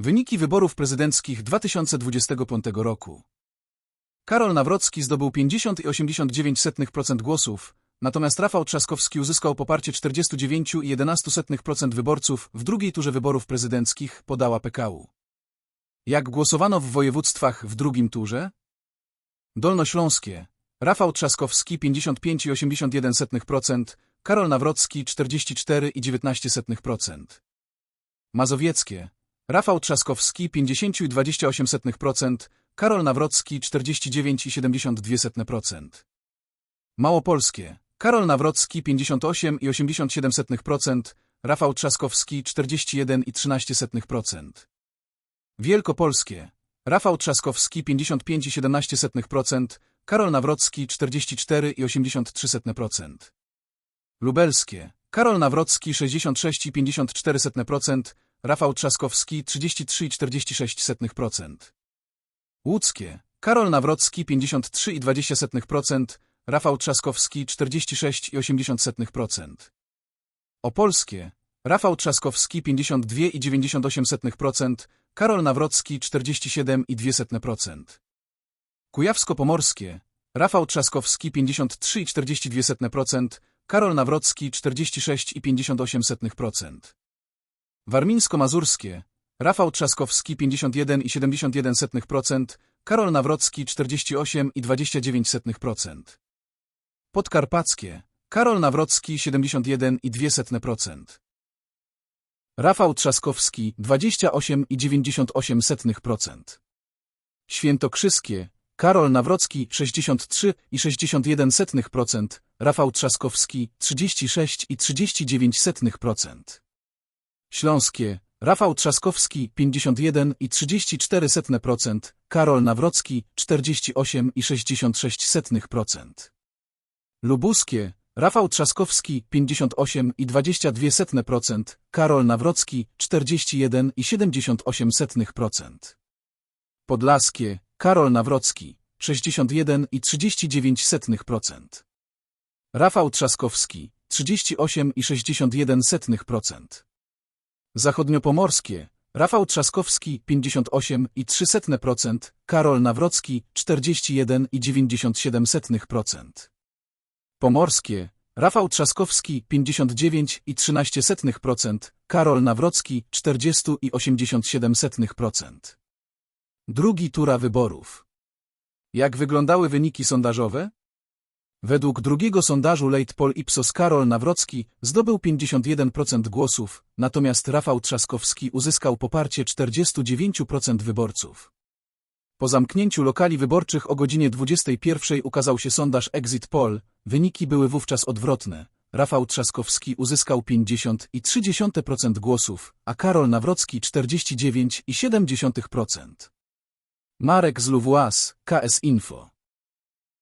Wyniki wyborów prezydenckich 2025 roku. Karol Nawrocki zdobył 50,89% głosów, natomiast Rafał Trzaskowski uzyskał poparcie 49,11% wyborców w drugiej turze wyborów prezydenckich, podała PKU. Jak głosowano w województwach w drugim turze? Dolnośląskie. Rafał Trzaskowski 55,81%, Karol Nawrocki 44,19%. Mazowieckie. Rafał Trzaskowski 50,28%, Karol Nawrocki 49,72%. Małopolskie. Karol Nawrocki 58,87%, Rafał Trzaskowski 41,13%. Wielkopolskie. Rafał Trzaskowski 55,17%, Karol Nawrocki 44,83%. Lubelskie. Karol Nawrocki 66,54%, Rafał Trzaskowski 33,46%. Łódzkie. Karol Nawrocki 53,20%, Rafał Trzaskowski 46,80%. Opolskie. Rafał Trzaskowski 52,98%, Karol Nawrocki 47,2%. Kujawsko-Pomorskie. Rafał Trzaskowski 53,42%, Karol Nawrocki 46,58%. Warmińsko-Mazurskie. Rafał Trzaskowski 51,71%, Karol Nawrocki 48,29%. Podkarpackie. Karol Nawrocki 71,2%. Rafał Trzaskowski 28,98%. Świętokrzyskie. Karol Nawrocki 63,61%, Rafał Trzaskowski 36,39%. Śląskie. Rafał Trzaskowski 51,34%, Karol Nawrocki 48,66%. Lubuskie. Rafał Trzaskowski 58,22%, Karol Nawrocki 41,78%. Podlaskie. Karol Nawrocki 61,39%. Rafał Trzaskowski 38,61%. Zachodniopomorskie. Rafał Trzaskowski 58,03%, Karol Nawrocki 41,97%. Pomorskie. Rafał Trzaskowski 59,13%, Karol Nawrocki 40,87%. Drugi tura wyborów. Jak wyglądały wyniki sondażowe? Według drugiego sondażu Late Poll Ipsos Karol Nawrocki zdobył 51% głosów, natomiast Rafał Trzaskowski uzyskał poparcie 49% wyborców. Po zamknięciu lokali wyborczych o godzinie 21 ukazał się sondaż Exit Poll, wyniki były wówczas odwrotne. Rafał Trzaskowski uzyskał 50,3% głosów, a Karol Nawrocki 49,7%. Marek z Luwłas, KS Info